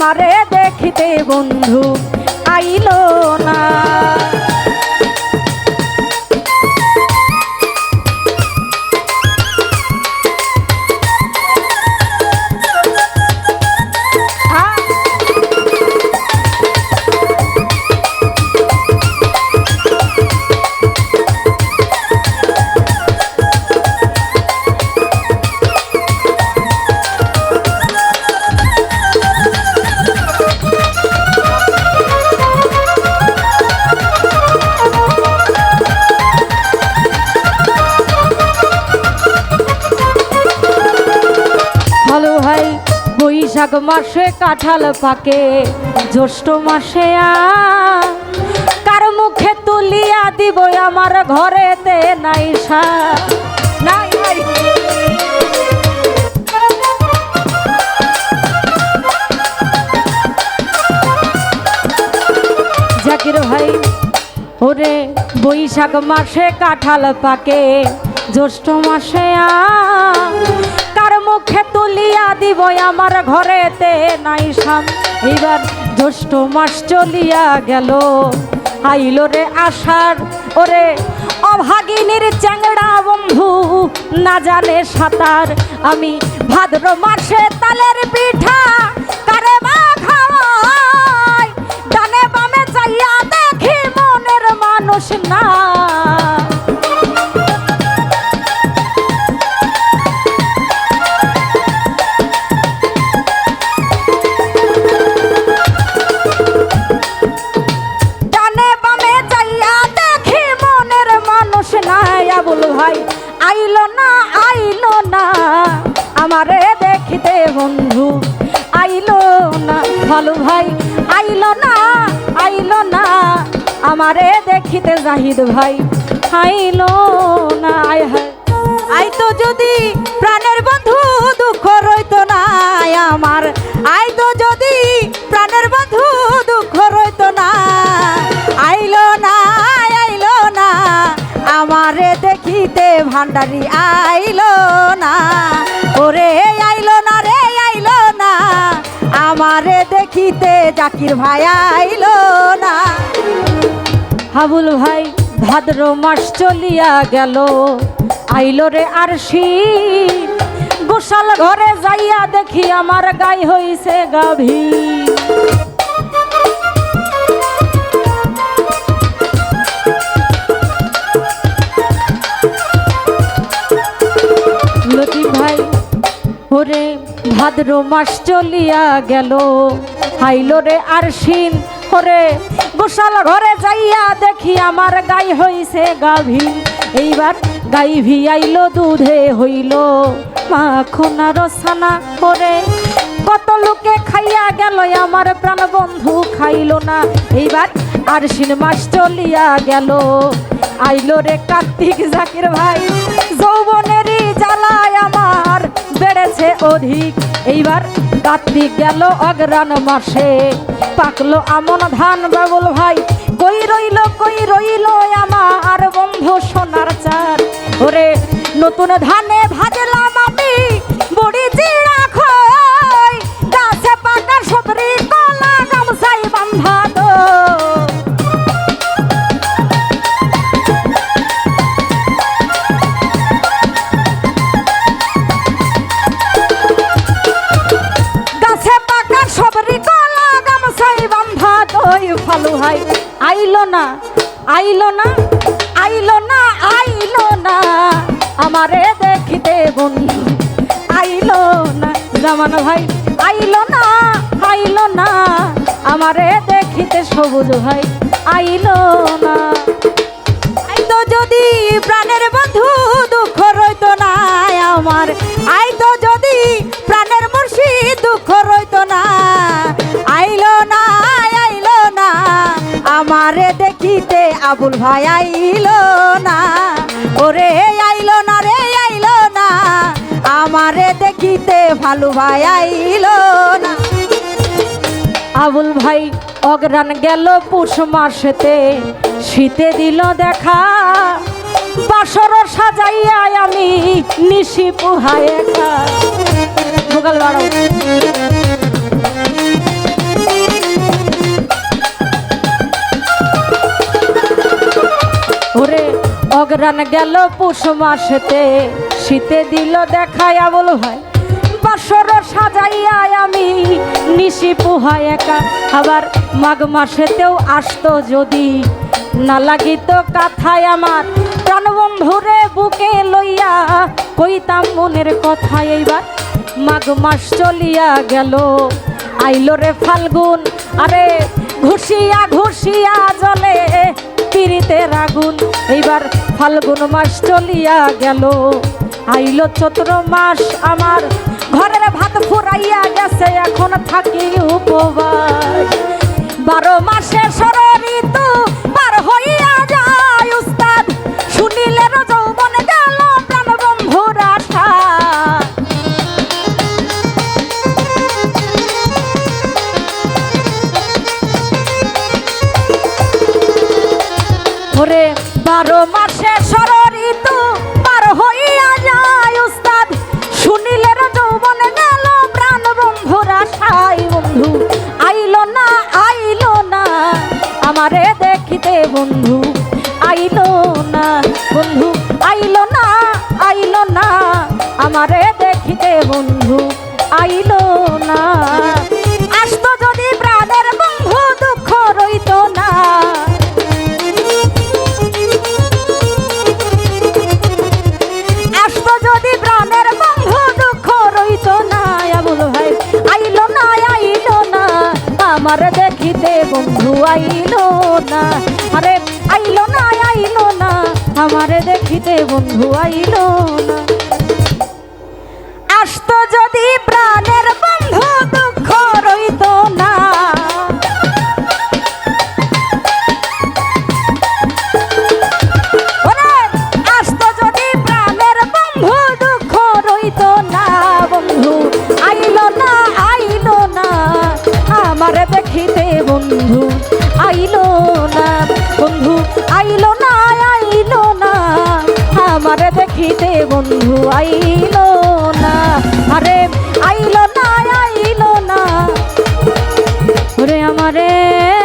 আমারে দেখিতে বন্ধু আইলো মাসে কাঁঠাল পাকে, জ্যৈষ্ঠ মাসে কার মুখে তুলিয়া দিব আমার ঘরেতে নাই নাই নাই। জাকির ভাই, ওরে বৈশাখ মাসে কাঁঠাল পাকে, জ্যৈষ্ঠ মাসে মুখে তুলিয়া দিব আমার ঘরেতে নাই সাম এইবার জ্যৈষ্ঠ মাস চলিয়া গেল। আইল রে আষাঢ়। ওরে অভাগিনীর চ্যাংড়া বন্ধু, না জানে সাঁতার। আমি ভাদ্র মাসে তালের পিঠা না, ভালো ভাই, আইলো না আইলো না, আমারে দেখিতে জাহিদ ভাই। আইলো না, আয় হায়। আই তো যদি প্রাণের বন্ধু, দুঃখ রইতো না আমার। আই তো যদি প্রাণের বন্ধু, দুঃখ রইতো না, আইল না আইলো না, আমারে দেখিতে ভান্ডারি আইলো না। ওরে আইলো না রে আমারে দেখিতে জাকির ভাই আইলো না। হাবুল ভাই, ভাদ্র মাস চলিয়া গেল। আইলো রে আর গোসাল ঘরে যাইয়া দেখি আমার গাই হইছে গাভী। ভাই, ওরে ভাদ্র মাস চলিয়া গেল। হাইলো রে আর শিন ওরে গোসাল ঘরে যাইয়া দেখি আমার গাই হইছে গাভী এইবার গাই ভি আইলো দুধে হইল। মাখন ছানা করে কত লোকে খাইয়া গেল, আমার প্রাণ বন্ধু খাইলো না। এইবার আর শিন মাস চলিয়া গেল। আইলো রে কার্তিক জাকির ভাই, যৌবনেরই আমার বেড়েছে অধিক। এইবার কার্তিক গেল অগ্রাণ মাসে। পাকলো আমন ধান বাবুল ভাই। কই রইল কই রইল আমার বন্ধু সোনার চার ওরে, নতুন ধানে ভাজলাম ভাই আইলো না আইলো না আইলো না আইলো না। আমারে দেখিতে বন্ধু, আইলো না। জামান ভাই, আইলো না আইলো না। আমারে দেখিতে সবুজ ভাই, আইলো না। আইতো যদি প্রাণের বন্ধু, দুঃখ রইতো না আমার। আইতো যদি প্রাণের মুর্শিদ, দুঃখ রইতো না আবুল ভাই আইলো না। ওরে আইলো না রে, আইলো না। আমারে দেখিতে ভালো ভাই আইলো না। আবুল ভাই অগ্রাণ গেল পুষ মাসেতে। শীতে দিল দেখা। বাসর সাজাইয়া আমি নিশি পুহায় একা। পরাণ গেল পুষ মাসেতে। শীতে দিল দেখায় বল ভাই। বাসর সাজাইয়া আমি নিশি পুহায় একা। আবার মাঘ মাসেতেও আসতো যদি না লাগিত কাথায় আমার। প্রাণবন্ধুরে বুকে লইয়া কইতাম মনের কথা এইবার। মাঘ মাস চলিয়া গেল। আইলো রে ফাল্গুন, আরে ঘুষিয়া ঘুষিয়া জলে পিরিতের রাগুন, এইবার ফাল্গুন মাস চলিয়া গেল। আইলো চতুর মাস, আমার ঘরের ভাত ফুরাইয়া গেছে, এখন থাকি উপবাস। বারো মাসে সর ওরে বারো মাসে সর আমার দেখিতে বন্ধু আইলো না। আরে, আইলো না আইলো না। আমার দেখিতে বন্ধু আইলো না। আসতো যদি প্রাণের বন্ধু, আইলো না। বন্ধু, আইলো না আইলো না। আমার দেখিতে বন্ধু, আইলো না। আরে, আইলো না আইলো না। ওরে আমারে।